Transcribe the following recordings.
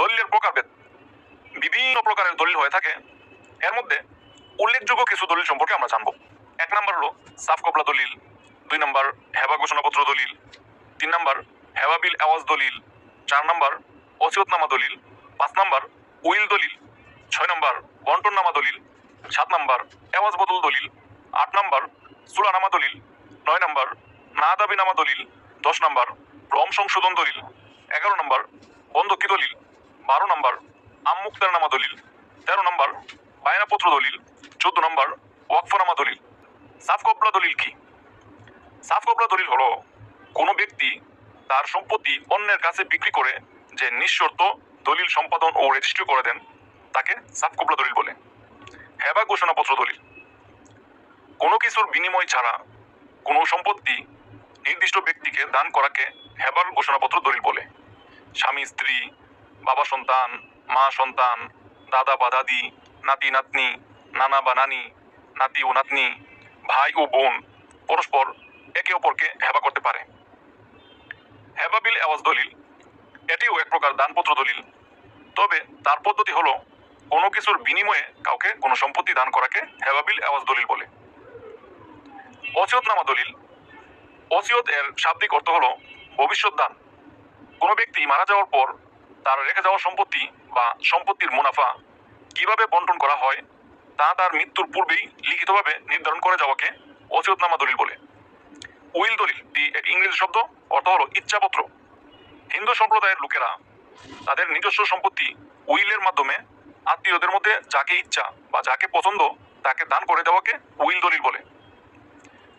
দলিলের প্রকারভেদ, বিভিন্ন প্রকারের দলিল হয়ে থাকে। এর মধ্যে উল্লেখযোগ্য কিছু দলিল সম্পর্কে আমরা জানব। এক নম্বর হলো সাফ কবলা দলিল, দুই নম্বর হেবা ঘোষণাপত্র দলিল, তিন নম্বর হেবা বিল আওয়াজ দলিল, চার নম্বর অসিয়তনামা দলিল, পাঁচ নম্বর উইল দলিল, ছয় নম্বর বন্টননামা দলিল, সাত নম্বর এওয়াজ বদল দলিল, আট নম্বর সুলানামা দলিল, নয় নম্বর না দাবিনামা দলিল, দশ নম্বর রম সংশোধন দলিল, এগারো নম্বর বন্ধকি দলিল বারো নম্বর আমমুক্তারনামা দলিল, তেরো নম্বর, বায়নাপত্র দলিল, চোদ্দ নম্বর, ওয়াকফনামা দলিল। সাফ কবলা দলিল কি? সাফ কবলা দলিল হলো, কোনো ব্যক্তি তার সম্পত্তি অন্যের কাছে বিক্রি করে যে নিঃশর্ত দলিল সম্পাদন ও রেজিস্ট্রি করে দেন, তাকে সাফ কবলা দলিল বলে। হেবা ঘোষণাপত্র দলিল। কোনো কিছুর বিনিময় ছাড়া কোনো সম্পত্তি নির্দিষ্ট ব্যক্তিকে দান করাকে হেবার ঘোষণাপত্র দলিল বলে। স্বামী, স্ত্রী বাবা সন্তান, মা সন্তান, দাদা বা দাদি, নাতি নাতনি, নানা বা নানি, নাতি ও নাতনি, ভাই ও বোন পরস্পর একে অপরকে হেবা করতে পারে। হেবা বিল আওয়াজ দলিল, এটিও এক প্রকার দানপত্র দলিল। তবে তার পদ্ধতি হলো, কোনো কিছুর বিনিময়ে কাউকে কোনো সম্পত্তি দান করাকে হেবা বিল আওয়াজ দলিল বলে। অসিয়তনামা দলিল অসিয়ত এর শাব্দিক অর্থ হলো ভবিষ্যৎ দান। কোনো ব্যক্তি মারা যাওয়ার পর তার রেখে যাওয়া সম্পত্তি বা সম্পত্তির মুনাফা কীভাবে বন্টন করা হয়, তা তার মৃত্যুর পূর্বেই লিখিতভাবে নির্ধারণ করে যাওয়াকে অসিয়তনামা দলিল বলে। উইল দলিল এক ইংরেজি শব্দ, অর্থ হলো ইচ্ছাপত্র। হিন্দু সম্প্রদায়ের লোকেরা তাদের নিজস্ব সম্পত্তি উইলের মাধ্যমে আত্মীয়দের মধ্যে যাকে ইচ্ছা বা যাকে পছন্দ তাকে দান করে দেওয়াকে উইল দলিল বলে।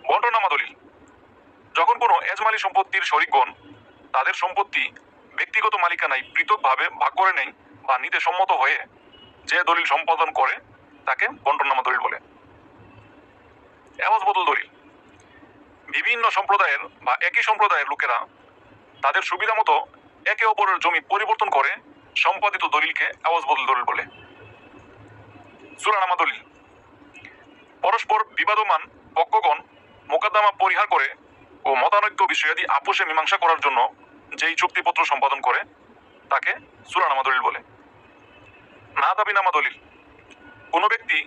বন্টনামা দলিল। যখন কোনো এজমালি সম্পত্তির শরিকগণ তাদের সম্পত্তি ব্যক্তিগত মালিকানায় পৃথকভাবে ভাগ করে নেয় বা নিতে সম্মত হয়ে যে দলিল সম্পাদন করে, তাকে বন্টনামা দলিল বলে। এওয়াজ বদল দলিল। বিভিন্ন সম্প্রদায়ের বা একই সম্প্রদায়ের লোকেরা তাদের সুবিধা মতো একে অপরের জমি পরিবর্তন করে সম্পাদিত দলিলকে আওয়াজ বদল দলিল বলে। সুরানামা দলিল। পরস্পর বিবাদমান পক্ষগণ মোকদ্দমা পরিহার করে ও মতানৈক্য বিষয়াদি আপোষে মীমাংসা করার জন্য যেই চুক্তিপত্র সম্পাদন করে, তাকে সুরানামা দলিল বলে। না দাবিনামা দলিল। কোনো ব্যক্তি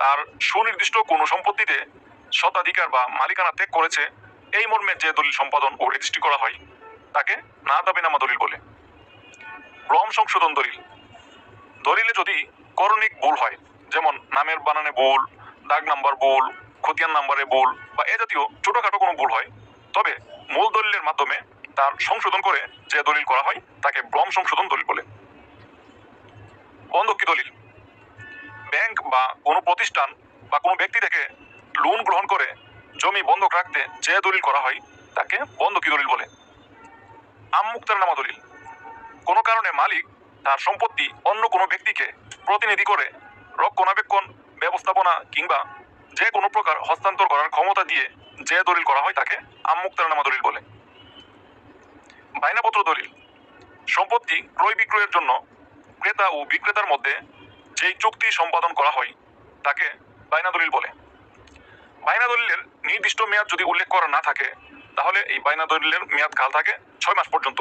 তার সুনির্দিষ্ট কোনো সম্পত্তিতে স্বত্বাধিকার বা মালিকানা ত্যাগ করেছে, এই মর্মে যে দলিল সম্পাদন ও রেজিস্ট্রি করা হয়, তাকে না দাবিনামা দলিল বলে। ভ্রম সংশোধন দলিল। দলিলে যদি করণিক ভুল হয়, যেমন নামের বানানে ভুল, দাগ নাম্বার ভুল, খতিয়ান নাম্বারে ভুল বা এ জাতীয় ছোটোখাটো কোনো ভুল হয়, তবে মূল দলিলের মাধ্যমে তার সংশোধন করে যে দলিল করা হয়, তাকে ভ্রম সংশোধন দলিল বলে। বন্ধকি দলিল? ব্যাংক বা কোনো প্রতিষ্ঠান বা কোনো ব্যক্তি থেকে লোন গ্রহণ করে জমি বন্ধক রাখতে যে দলিল করা হয়, তাকে বন্ধকি দলিল বলে? আমমুক্তারনামা দলিল। কোনো কারণে মালিক তার সম্পত্তি অন্য কোনো ব্যক্তিকে প্রতিনিধি করে রক্ষণাবেক্ষণ, ব্যবস্থাপনা কিংবা যে কোনো প্রকার হস্তান্তর করার ক্ষমতা দিয়ে যে দলিল করা হয়, তাকে আমমুক্তারনামা দলিল বলে। বাইনাপত্র দলিল। সম্পত্তি ক্রয় বিক্রয়ের জন্য ক্রেতা ও বিক্রেতার মধ্যে যেই চুক্তি সম্পাদন করা হয়, তাকে বাইনা দলিল বলে। বাইনা দলিলের নির্দিষ্ট মেয়াদ যদি উল্লেখ করা না থাকে, তাহলে এই বাইনা দলিলের মেয়াদ কাল থাকে ছয় মাস পর্যন্ত।